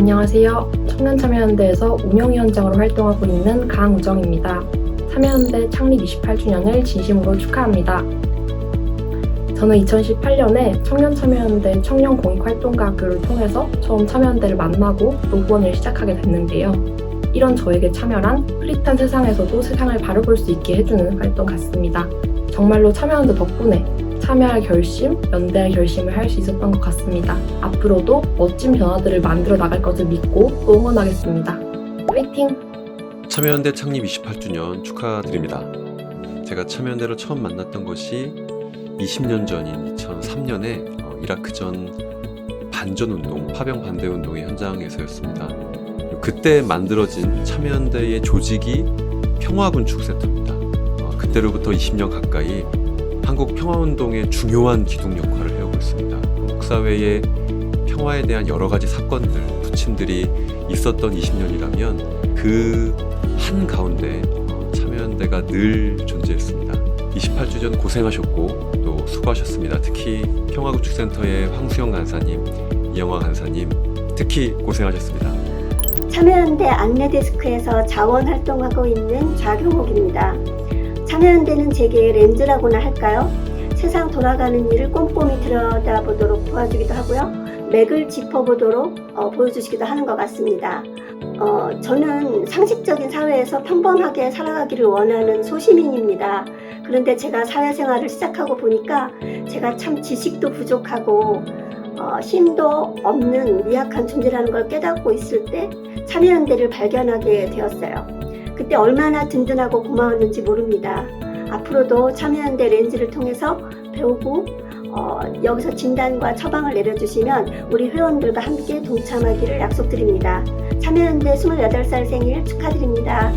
안녕하세요. 청년참여연대에서 운영위원장으로 활동하고 있는 강우정입니다. 참여연대 창립 28주년을 진심으로 축하합니다. 저는 2018년에 청년참여연대 청년공익활동가 학교를 통해서 처음 참여연대를 만나고 또 후원을 시작하게 됐는데요. 이런 저에게 참여란 흐릿한 세상에서도 세상을 바라볼 수 있게 해주는 활동 같습니다. 정말로 참여연대 덕분에 참여할 결심, 연대할 결심을 할 수 있었던 것 같습니다. 앞으로도 멋진 변화들을 만들어 나갈 것을 믿고 또 응원하겠습니다. 화이팅! 참여연대 창립 28주년 축하드립니다. 제가 참여연대를 처음 만났던 것이 20년 전인 2003년에 어, 이라크전 반전운동, 파병 반대운동의 현장에서였습니다. 그때 만들어진 참여연대의 조직이 평화군축센터입니다. 어, 그때로부터 20년 가까이 한국 평화운동의 중요한 기둥 역할을 해오고 있습니다. 한국 사회의 평화에 대한 여러 가지 사건들, 부침들이 있었던 20년이라면 그 한 가운데 어, 참여연대가 늘 존재했습니다. 28주 전 고생하셨고 또 수고하셨습니다. 특히 평화구축센터의 황수영 간사님, 이영화 간사님 특히 고생하셨습니다. 참여연대 안내데스크에서 자원 활동하고 있는 좌경옥입니다. 참여연대는 제게 렌즈라고나 할까요? 세상 돌아가는 일을 꼼꼼히 들여다보도록 도와주기도 하고요. 맥을 짚어보도록 어, 보여주시기도 하는 것 같습니다. 어, 저는 상식적인 사회에서 평범하게 살아가기를 원하는 소시민입니다. 그런데 제가 사회생활을 시작하고 보니까 제가 참 지식도 부족하고 어, 힘도 없는 미약한 존재라는 걸 깨닫고 있을 때 참여연대를 발견하게 되었어요. 그때 얼마나 든든하고 고마웠는지 모릅니다. 앞으로도 참여연대 렌즈를 통해서 배우고 어, 여기서 진단과 처방을 내려주시면 우리 회원들과 함께 동참하기를 약속드립니다. 참여연대 28살 생일 축하드립니다.